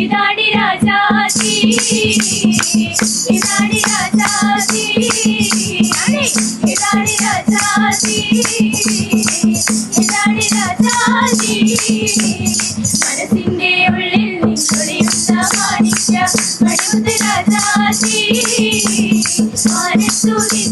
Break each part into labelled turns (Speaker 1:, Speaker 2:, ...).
Speaker 1: ഇതാടി രാജാതി ഇതാടി രാജാതി ഇതാടി രാജാതി ഇതാടി രാജാതി മനസ്സിന്റെ ഉള്ളിൽ നിന്നൊളിയുന്ന മാണിക്യ. മണിമുത്ത് രാജാതി മാനത്തുടിച്ചതോ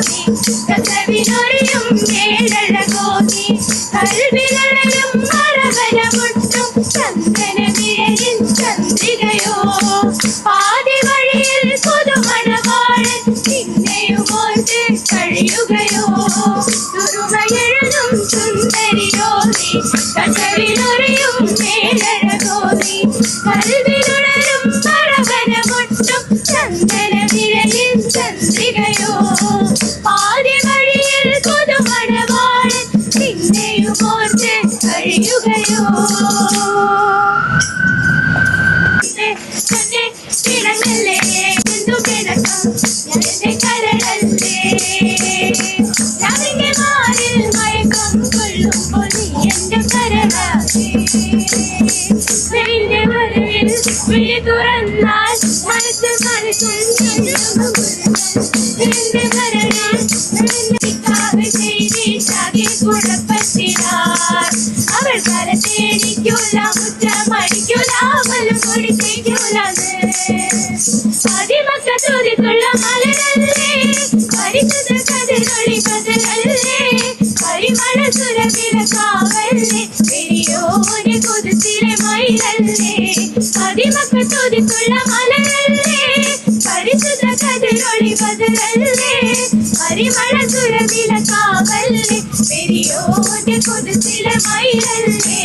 Speaker 1: കോതി കസവിനൊരിയും കേരള കോതി കൽവിരടലും മറവന മുട്ടും ചന്ദനമേരിൻ ചന്ദ്രികയോ പാതി ആദ്യകഴിയിൽ കൊതുമണവാഴൻ നിന്നെയുമോർത്ത് കഴിയുകയോ? തുറന്നാൽ മനസ്സ് കുഴപ്പത്തിലാർ അവർ കരത്തേടിക്കൂല മുറ്റമടിക്കൂല അവലും കൊടുത്തേക്കൂലത് അതിമക്ക തുതിക്കുള്ള മലരല്ലേ പരിശുദ്ധ കതിരൊളി കതിരല്ലേ പരിമള സുരവില കാവല്ലേ ൊഴിവതല്ലേ പരിമളസുര വിലക്കാവല്ലേ പെരിയോന്റെ കൊതുസില മൈലല്ലേ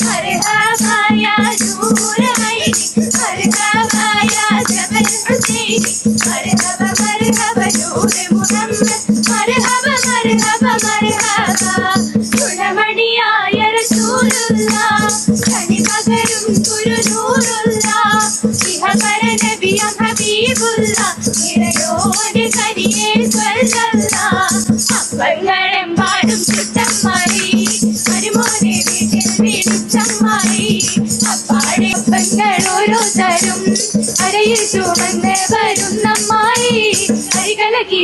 Speaker 1: കരുതാവായ ദൂരമൈലി കരുതാവായ ജബലുദ്ദേലി കരുതവ മരുതവ നൂറ് മുഹമ്മ മരുഹബ മരുഹബ മരുഹബ ഗുണമണിയായ റസൂലുള്ള ധനി പകരും ഗുരു നൂറുള്ള ഇഹ പരനബിയ അപ്പങ്ങളെമ്പാടും ചുറ്റമ്മായി മരുമോനെ വീട്ടിൽ വിളിച്ചമ്മായി അപ്പാടെ അപ്പങ്ങൾ ഓരോ തരും. അരയിൽ ചുമന്ന്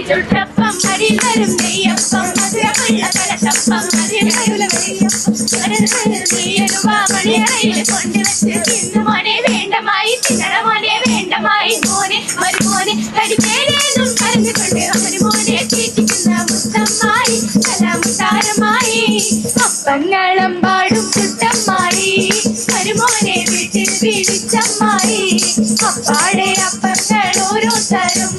Speaker 1: ചുട്ടപ്പം അരിൽ വരും നെയ്യപ്പം. മധുരമുള്ള കലത്തപ്പം അതിൽ കരുല മണിയറയിൽ കൊണ്ടുവച്ച് തിന്നു വേണ്ടമായി. മോനെ വേണ്ടമായി. മോനെ മരുമോനെ കടിച്ചേരേന്നും കരഞ്ഞുകൊണ്ട് മരുമോനെ പന്നാളം പാടും കുട്ടമ്മായി കരുമോനെ വീട്ടിൽ പിടിച്ചമ്മായി അപ്പാടെ അപ്പങ്ങൾ ഓരോ തരും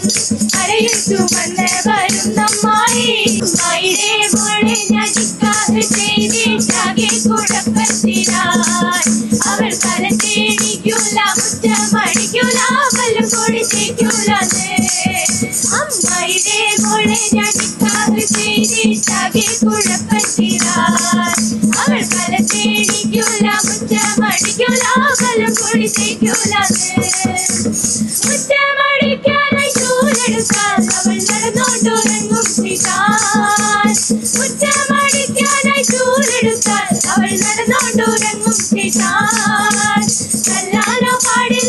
Speaker 1: അരയിൽ ചുമന്ന് വരുന്നമ്മായി മൈടെ മോളെ നടിക്കാതെ ചെയ്തിട്ടാകെ കുഴപ്പത്തിനായി അവൾ കരത്തേടിക്കൂല മുറ്റമടിക്കൂല വല്ലം കൊടുത്തേക്കൂലെന്ന് അമ്മയുടെ മോളെ നടിക്കാതെ ചെയ്തിട്ടാകെ കുഴപ്പത്തിൽ കാലം കുഴിത്തേക്കൂലാതെ ചൂലെടുക്കാൻ അവൾ നടന്നോണ്ടോറങ്ങും മുറ്റമടിക്കാതെ ചൂലെടുക്കാൻ അവൾ നടന്നോണ്ടോ